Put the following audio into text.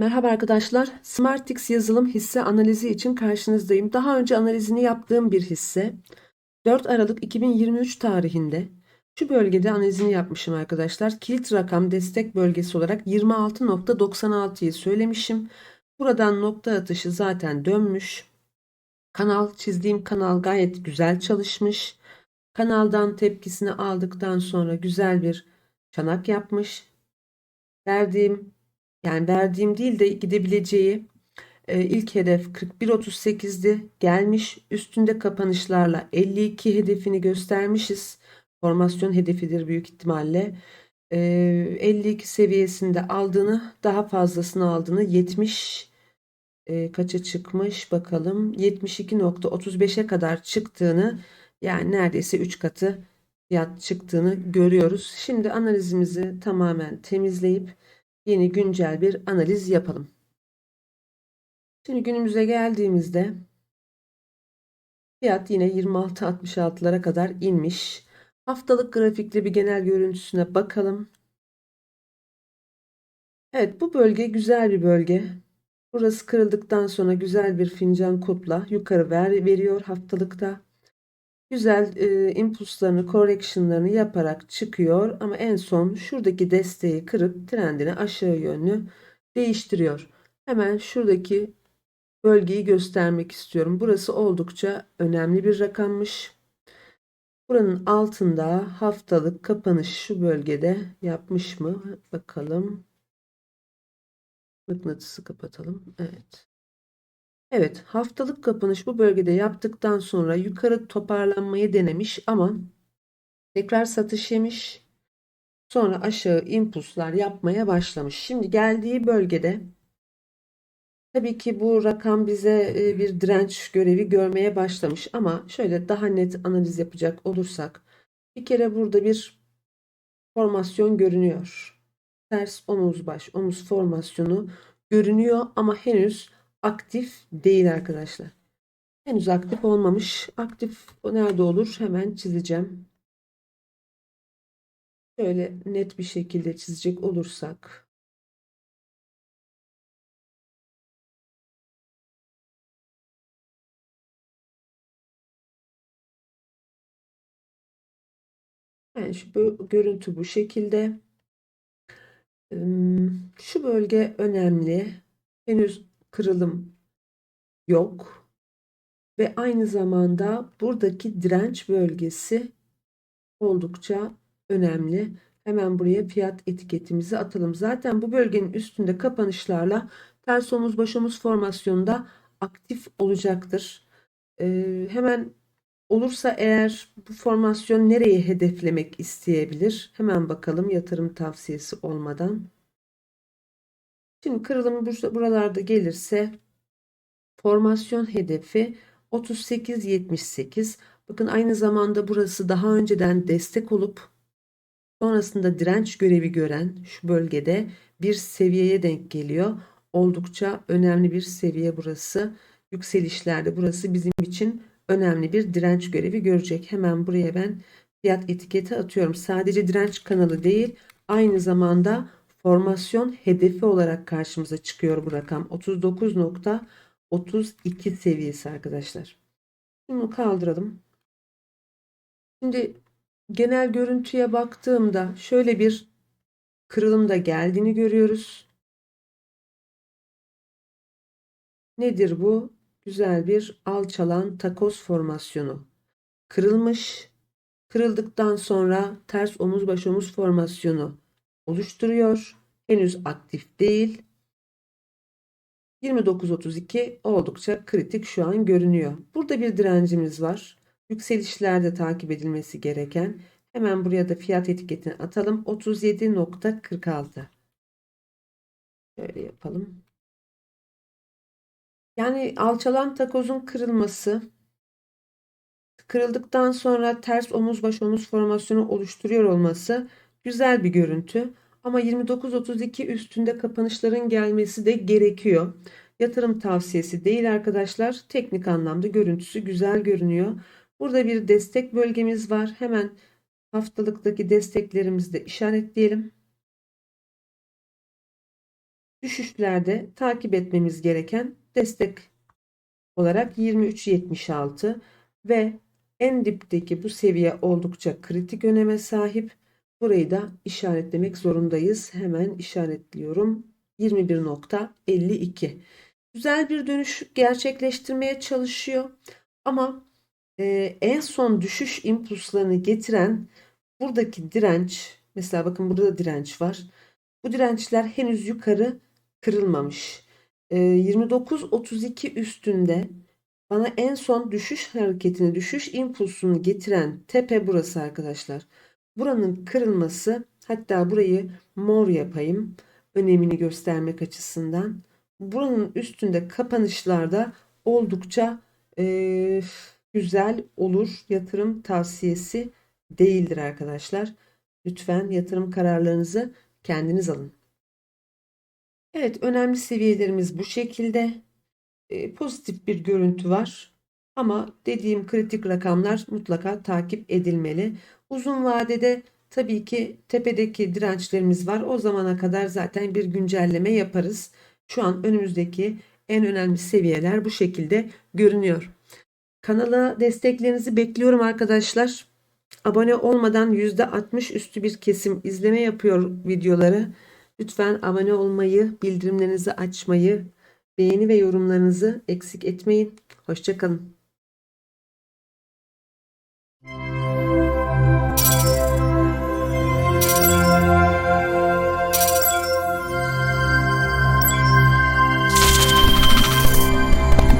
Merhaba arkadaşlar. Smartix yazılım hisse analizi için karşınızdayım. Daha önce analizini yaptığım bir hisse. 4 Aralık 2023 tarihinde şu bölgede analizini yapmışım arkadaşlar. Kilit rakam destek bölgesi olarak 26.96'yı söylemişim. Buradan nokta atışı zaten dönmüş. Kanal çizdiğim kanal gayet güzel çalışmış. Kanaldan tepkisini aldıktan sonra güzel bir çanak yapmış. Verdiğim yani verdiğim değil de gidebileceği e, ilk hedef 41.38'di. Gelmiş üstünde kapanışlarla 52 hedefini göstermişiz. Formasyon hedefidir büyük ihtimalle. E, 52 seviyesinde aldığını daha fazlasını aldığını 70 e, kaça çıkmış bakalım 72.35'e kadar çıktığını yani neredeyse 3 katı fiyat çıktığını görüyoruz. Şimdi analizimizi tamamen temizleyip yeni güncel bir analiz yapalım. Şimdi günümüze geldiğimizde fiyat yine 26.66'lara kadar inmiş. Haftalık grafikli bir genel görüntüsüne bakalım. Evet bu bölge güzel bir bölge. Burası kırıldıktan sonra güzel bir fincan kupla yukarı ver, veriyor haftalıkta. Güzel e, impulslarını, correction'larını yaparak çıkıyor ama en son şuradaki desteği kırıp trendini aşağı yönlü değiştiriyor. Hemen şuradaki bölgeyi göstermek istiyorum. Burası oldukça önemli bir rakammış. Buranın altında haftalık kapanış şu bölgede yapmış mı? Bakalım. Mıknatısı kapatalım. Evet. Evet, haftalık kapanış bu bölgede yaptıktan sonra yukarı toparlanmayı denemiş ama tekrar satış yemiş. Sonra aşağı impulslar yapmaya başlamış. Şimdi geldiği bölgede tabii ki bu rakam bize e, bir direnç görevi görmeye başlamış ama şöyle daha net analiz yapacak olursak bir kere burada bir formasyon görünüyor. Ters omuz baş omuz formasyonu görünüyor ama henüz aktif değil arkadaşlar. Henüz aktif olmamış. Aktif nerede olur? Hemen çizeceğim. Şöyle net bir şekilde çizecek olursak. Yani şu bu, görüntü bu şekilde. Şu bölge önemli. Henüz kırılım yok. Ve aynı zamanda buradaki direnç bölgesi oldukça önemli. Hemen buraya fiyat etiketimizi atalım. Zaten bu bölgenin üstünde kapanışlarla ters omuz baş omuz formasyonunda aktif olacaktır. Ee, hemen olursa eğer bu formasyon nereye hedeflemek isteyebilir? Hemen bakalım yatırım tavsiyesi olmadan. Şimdi kırılım buralarda gelirse formasyon hedefi 38-78. Bakın aynı zamanda burası daha önceden destek olup sonrasında direnç görevi gören şu bölgede bir seviyeye denk geliyor. Oldukça önemli bir seviye burası. Yükselişlerde burası bizim için önemli bir direnç görevi görecek. Hemen buraya ben fiyat etiketi atıyorum. Sadece direnç kanalı değil aynı zamanda formasyon hedefi olarak karşımıza çıkıyor bu rakam. 39.32 seviyesi arkadaşlar. Bunu kaldıralım. Şimdi genel görüntüye baktığımda şöyle bir kırılım da geldiğini görüyoruz. Nedir bu? Güzel bir alçalan takoz formasyonu. Kırılmış. Kırıldıktan sonra ters omuz baş omuz formasyonu oluşturuyor. Henüz aktif değil. 29.32 oldukça kritik şu an görünüyor. Burada bir direncimiz var. Yükselişlerde takip edilmesi gereken. Hemen buraya da fiyat etiketini atalım. 37.46. Şöyle yapalım. Yani alçalan takozun kırılması kırıldıktan sonra ters omuz baş omuz formasyonu oluşturuyor olması güzel bir görüntü. Ama 29-32 üstünde kapanışların gelmesi de gerekiyor. Yatırım tavsiyesi değil arkadaşlar. Teknik anlamda görüntüsü güzel görünüyor. Burada bir destek bölgemiz var. Hemen haftalıktaki desteklerimizi de işaretleyelim. düşüşlerde takip etmemiz gereken destek olarak 23.76 ve en dipteki bu seviye oldukça kritik öneme sahip. Burayı da işaretlemek zorundayız. Hemen işaretliyorum. 21.52. Güzel bir dönüş gerçekleştirmeye çalışıyor. Ama e, en son düşüş impulslarını getiren buradaki direnç, mesela bakın burada da direnç var. Bu dirençler henüz yukarı kırılmamış. E, 29.32 üstünde bana en son düşüş hareketini, düşüş impulsunu getiren tepe burası arkadaşlar. Buranın kırılması, hatta burayı mor yapayım önemini göstermek açısından. Buranın üstünde kapanışlarda oldukça e, güzel olur. Yatırım tavsiyesi değildir arkadaşlar. Lütfen yatırım kararlarınızı kendiniz alın. Evet, önemli seviyelerimiz bu şekilde. E, pozitif bir görüntü var. Ama dediğim kritik rakamlar mutlaka takip edilmeli. Uzun vadede tabii ki tepedeki dirençlerimiz var. O zamana kadar zaten bir güncelleme yaparız. Şu an önümüzdeki en önemli seviyeler bu şekilde görünüyor. Kanala desteklerinizi bekliyorum arkadaşlar. Abone olmadan %60 üstü bir kesim izleme yapıyor videoları. Lütfen abone olmayı, bildirimlerinizi açmayı, beğeni ve yorumlarınızı eksik etmeyin. Hoşçakalın.